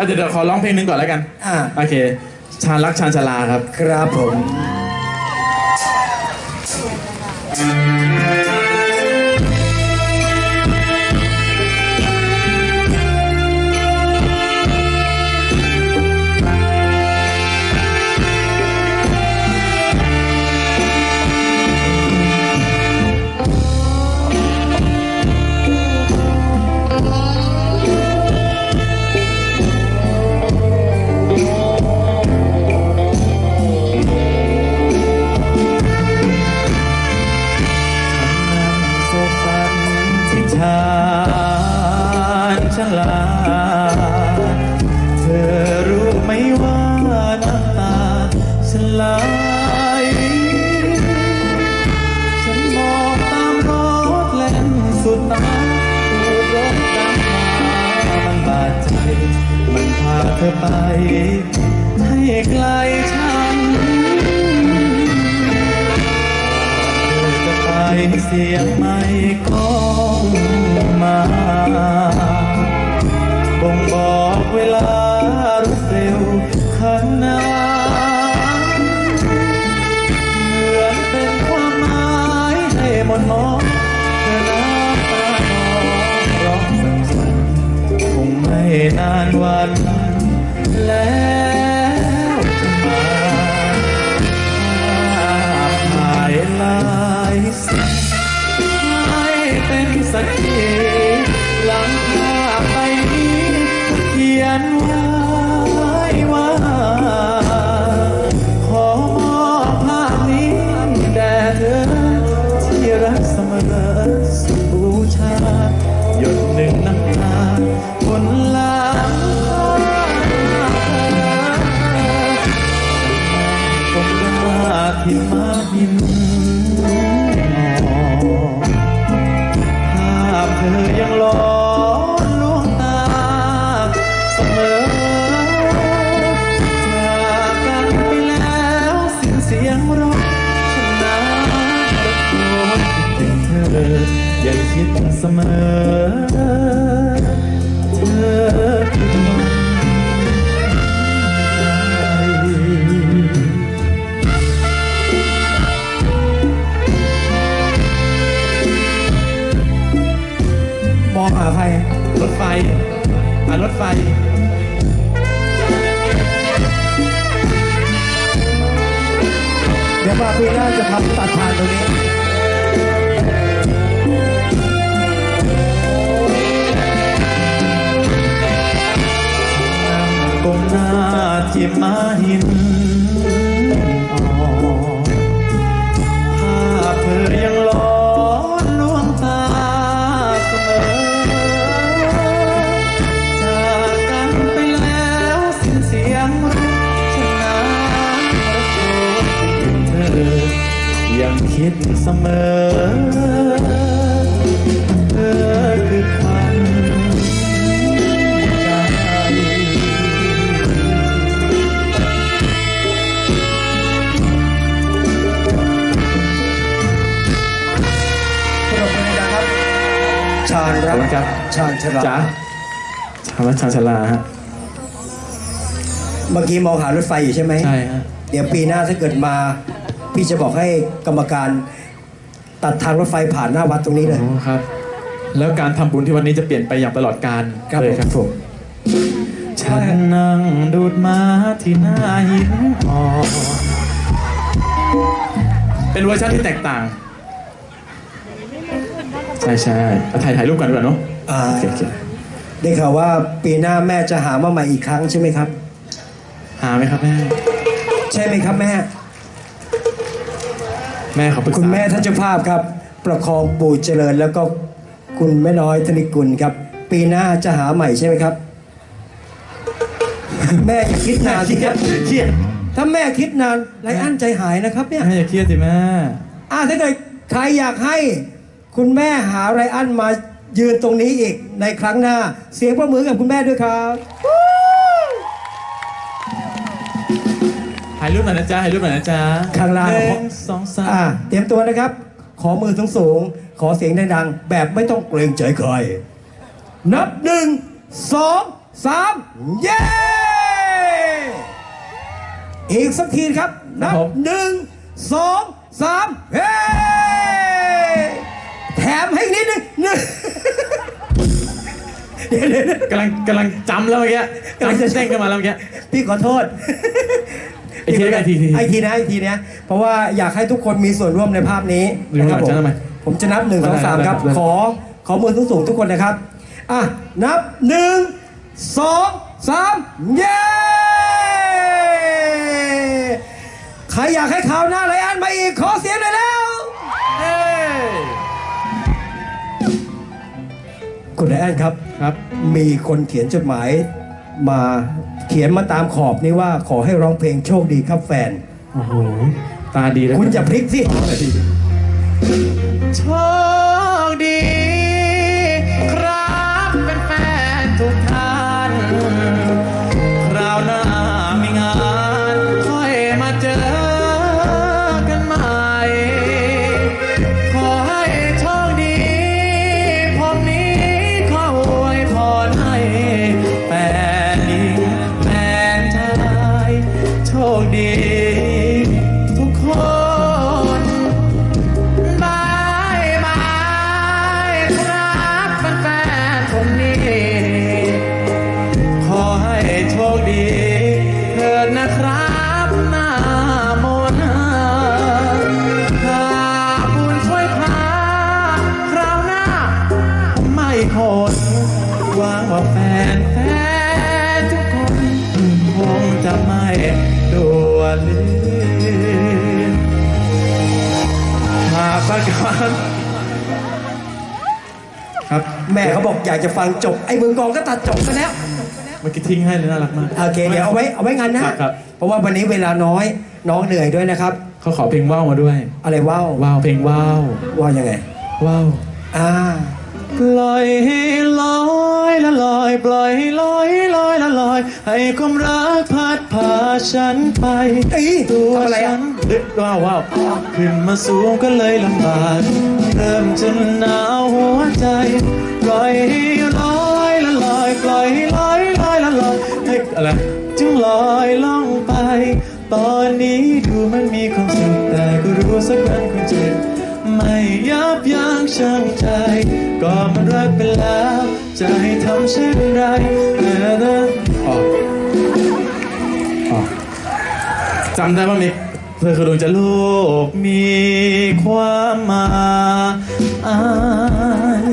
อะเดี๋ยวเดี๋ยวขอร้องเพลงหนึ่งก่อนแล้วกัน อ่า โอเค ชาญรักชาญชลาครับ ครับผมโซ ชานชลาเธอรู้ไหมว่าน้ำตาฉันไหลฉันมองตามรถเล่นสุดน้ำถูกรถตามมามันบาดใจ มันพาเธอไป ให้ไกล เสียงไม่ก้องมาบ่งบอกเวลารวดเร็วขนาดเหมือนเป็นความหมายให้มดมองเธอน้ำตาน้อร้องสั่นๆคงไม่นานวันแล้ว มอองหาใครรถไฟอ่ารถไฟ เดี๋ยวมาปีหน้าจะทำตัดผ่านตรงนี้ ที่มาหิน ชาญรัขอบกคุณครับชาญชราจ๋าชาวชาญชลาฮะเมื่อกี้มองหารถไฟอยู่ใช่ไหมใช่ฮะเดี๋ยวปีหน้าถ้าเกิดมา พี่จะบอกให้กรรมการตัดทางรถไฟผ่านหน้าวัดตรงนี้เลยโอ้ครับ แล้วการทำบุญที่วันนี้จะเปลี่ยนไปอย่างตลอดกาลครับเลยครับผม ฉันนั่งดูดม้าที่หน้าหินอ่อนเป็นเวอร์ชันที่แตกต่าง ใช่ใช่เอาถ่ายถ่ายรูปกันดีกว่าเนาะอ่า โอเคโอเคได้ข่าวว่าปีหน้าแม่จะหามาใหม่อีกครั้งใช่ไหมครับ หาไหมครับแม่ ใช่ไหมครับแม่ แม่เขาปรึกษาคุณแม่ท่านเจ้าภาพครับ ประคองปู่เจริญแล้วก็คุณแม่น้อยธนิกุลครับ ปีหน้าจะหาใหม่ใช่ไหมครับ แม่อย่าคิดนานสิครับเครียดถ้าแม่คิดนานไรอันใจหายนะครับเนี่ย แม่อย่าเครียดสิแม่ อ่าถ้าเกิดใครอยากให้ คุณแม่หาไรอันมายืนตรงนี้อีกในครั้งหน้า เสียงประมือกับคุณแม่ด้วยครับถ่ายรูปหน่อยนะจ๊ะถ่ายรูปหน่อยนะจ๊ะข้างล่างหนึ่งสองสามอ่าเตรียมตัวนะครับ ขอมือสูงสูงๆขอเสียงดังๆแบบไม่ต้องเกรงใจใครนับหนึ่งสองสามเย้ อีกสักทีครับ นับหนึ่งสองสามเฮ้แถ มให้อีกนิดนึงหนึ่งเดี๋ยวเดี๋ยวเดี๋ยวกำลังกำลังจำแล้วเมื่อกี้กำลังจะเต้นกันมาแล้วเมื่อกี้ พี่ขอโทษไอ้ทีไอ้ทีไอทีนะไอทีนะเพราะว่าอยากให้ทุกคนมีส่วนร่วมในภาพนี้หรือนะครัว่าผมจะทำไมผมจะนับหนึ่งสองสามได้ครับได้ ขอขอมือสูงๆทุกคนนะครับ อะ นับหนึ่งสองสามเย้ ใครอยากให้ข่าวหน้าไรอันมาอีก ขอเสียงหน่อยแล้ว คุณไรอันครับครับ มีคนเขียนจดหมายมาเขียนมาตามขอบนี้ว่าขอให้ร้องเพลงโชคดีครับแฟน โอ้โห ตาดีแล้วคุณจะพลิกสิ โชคดี คดี ด่วนลืมมาประกันครับแม่เขาบอกอยากจะฟังจบ ไอ้เมืองกองก็ตัดจบไปแล้ว เมื่อกี้ทิ้งให้เลยน่ารักมาก โอเค เดี๋ยวเอาไว้เอาไว้งานหนะครับครับ เพราะว่าวันนี้เวลาน้อยน้องเหนื่อยด้วยนะครับ เขาขอเพลงว่าวมาด้วย อะไรว้าวว่าวเพลงว่าวว่าวยังไงว่าว อ่า ปล่อยให้ลอยละลอยปล่อยให้ลอยลอยละ ลอยให้ความรักพัดพาฉันไปเอ้ยตัวทำอะไรฉัอะนเด็กว้าวว้าวขึ้นมาสูงก็เลยลำบากเริ่มจะหนาวหัวใจปล่อยให้ลอยละลอยปล่อยให้ลอยลอยละลอยให้อะไรจึงลอยล่องไป ตอนนี้ดูมันมีความสุขแต่ก็รู้สักวันคงเจ็บไม่ยับยั้งชั่งใจ ก็มันรักไปแล้ว จะให้ทำเช่นไรเออเออออกอจำได้ว่ามีเพื่อคือดวงจะโลกมีความหมาย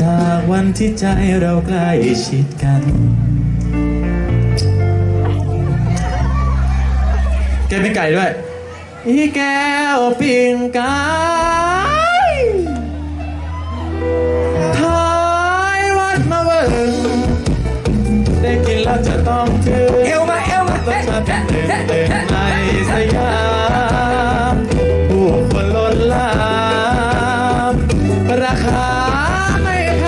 จากวันที่ใจเราใกล้ชิดกัน แกเป็นไก่ด้วย อีแก้วปิ่งไก่ จะต้องถึงเอวมาเอวมาต้องมาเป็นเต้นเต้นในสยามผู้คนล้นหลามราคาไม่แพ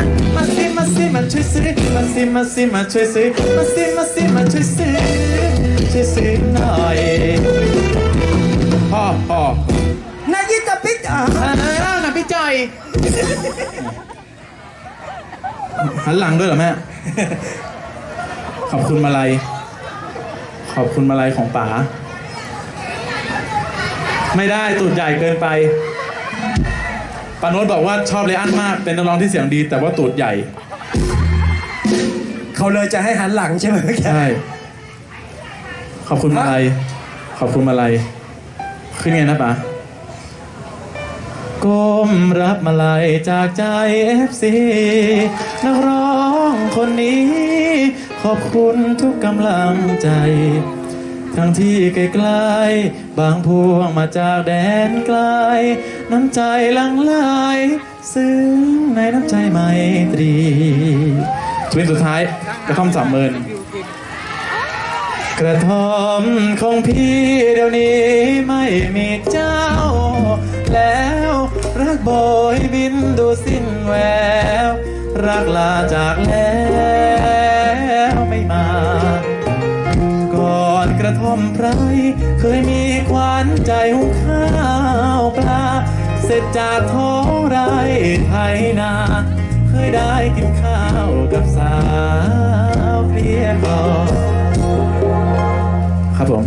งมาสิมาสิมาช่วยซื้อมาสิมาสิมาช่วยซื้อมาสิมาสิมาช่วยซื้อช่วยซื้อหน่อยพ่อพ่อนายิตาปิกอะเออนะพี่จอยหันหลังด้วยเหรอแม่ ขอบคุณมาลัย ขอบคุณมาลัยของป๋า ไม่ได้ตูดใหญ่เกินไปปาโนตบอกว่าชอบเลอันมาก เป็นนักร้องที่เสียงดี แต่ว่าตูดใหญ่ เขาเลยจะให้หันหลังใช่ไหมแกใช่ ขอบคุณมาลัย ขอบคุณมาลัย ขึ้นไงนะป๋าก้มรับมาลัยจากใจเอฟซีนักร้องคนนี้ ขอบคุณทุกกำลังใจ ทั้งที่ไกลๆบางพวงมาจากแดนไกล น้ำใจลังไหลซึ้งในน้ำใจไมตรีทวินสุดท้ายกระท่อมสามเมินกระท่อมของพี่เดี๋ยวนี้ไม่มีเจ้า แล้วรักโบยบินดูสิ้นแวว รักลาจากแล้ว เคยมีขวัญใจหุงข้าวปลา เสร็จจากท้องไร่ไถนา เคยได้กินข้าวกับสาวเพียกลอครับผม